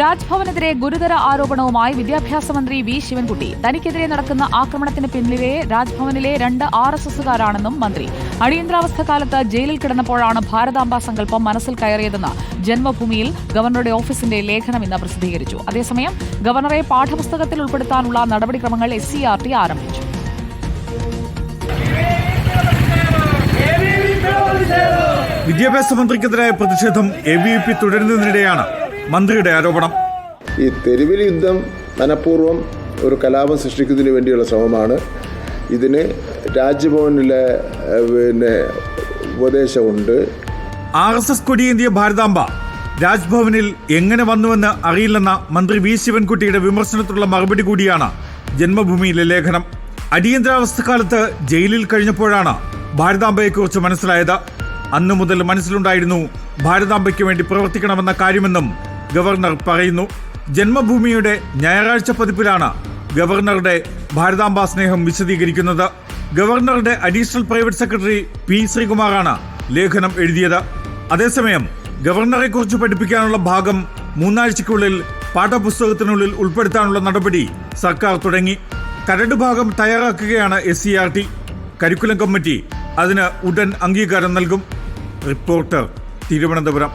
രാജ്ഭവനെതിരെ ഗുരുതര ആരോപണവുമായി വിദ്യാഭ്യാസ മന്ത്രി വി ശിവൻകുട്ടി. തനിക്കെതിരെ നടക്കുന്ന ആക്രമണത്തിന് പിന്നിലെ രാജ്ഭവനിലെ രണ്ട് ആർ എസ് എസുകാരാണെന്നും മന്ത്രി. അടിയന്തരാവസ്ഥ കാലത്ത് ജയിലിൽ കിടന്നപ്പോഴാണ് ഭാരതാംബ സങ്കല്പം മനസ്സിൽ കയറിയതെന്ന് ജന്മഭൂമിയിൽ ഗവർണറുടെ ഓഫീസിന്റെ ലേഖനം ഇന്ന് പ്രസിദ്ധീകരിച്ചു. അതേസമയം ഗവർണറെ പാഠപുസ്തകത്തിൽ ഉൾപ്പെടുത്താനുള്ള നടപടിക്രമങ്ങൾ എസ് സി ആർ ടി ആരംഭിച്ചു. വിദ്യാഭ്യാസ മന്ത്രിക്കെതിരായ പ്രതിഷേധം എ ബി വി പി തുടരുന്നതിനിടെയാണ് മന്ത്രിയുടെ ആരോപണം. ഈ തെരുവിൽ യുദ്ധം മനഃപൂർവം ഒരു കലാപം സൃഷ്ടിക്കുന്നതിന് വേണ്ടിയുള്ള ശ്രമമാണ്. ഇതിന് രാജ്ഭവനിലെ പിന്നെ ഉപദേശമുണ്ട്. ആർ എസ് എസ് കൊടിയേന്തിയ ഭാരതാംബ രാജ്ഭവനിൽ എങ്ങനെ വന്നുവെന്ന് അറിയില്ലെന്ന മന്ത്രി വി ശിവൻകുട്ടിയുടെ വിമർശനത്തിലുള്ള മറുപടി കൂടിയാണ് ജന്മഭൂമിയിലെ ലേഖനം. അടിയന്തരാവസ്ഥക്കാലത്ത് ജയിലിൽ കഴിഞ്ഞപ്പോഴാണ് ഭാരതാംബയെക്കുറിച്ച് മനസ്സിലായത്. അന്നു മുതൽ മനസ്സിലുണ്ടായിരുന്നു ഭാരതാംബയ്ക്ക് വേണ്ടി പ്രവർത്തിക്കണമെന്ന കാര്യമെന്നും ഗവർണർ പറയുന്നു. ജന്മഭൂമിയുടെ ഞായറാഴ്ച പതിപ്പിലാണ് ഗവർണറുടെ ഭാരതാംബ സ്നേഹം വിശദീകരിക്കുന്നത്. ഗവർണറുടെ അഡീഷണൽ പ്രൈവറ്റ് സെക്രട്ടറി പി ശ്രീകുമാറാണ് ലേഖനം എഴുതിയത്. അതേസമയം ഗവർണറെ കുറിച്ച് പഠിപ്പിക്കാനുള്ള ഭാഗം മൂന്നാഴ്ചയ്ക്കുള്ളിൽ പാഠപുസ്തകത്തിനുള്ളിൽ ഉൾപ്പെടുത്താനുള്ള നടപടി സർക്കാർ തുടങ്ങി. കരട് ഭാഗം തയ്യാറാക്കുകയാണ് S C R T curriculum committee അതിന് ഉടൻ അംഗീകാരം നൽകും. റിപ്പോർട്ടർ തിരുവനന്തപുരം.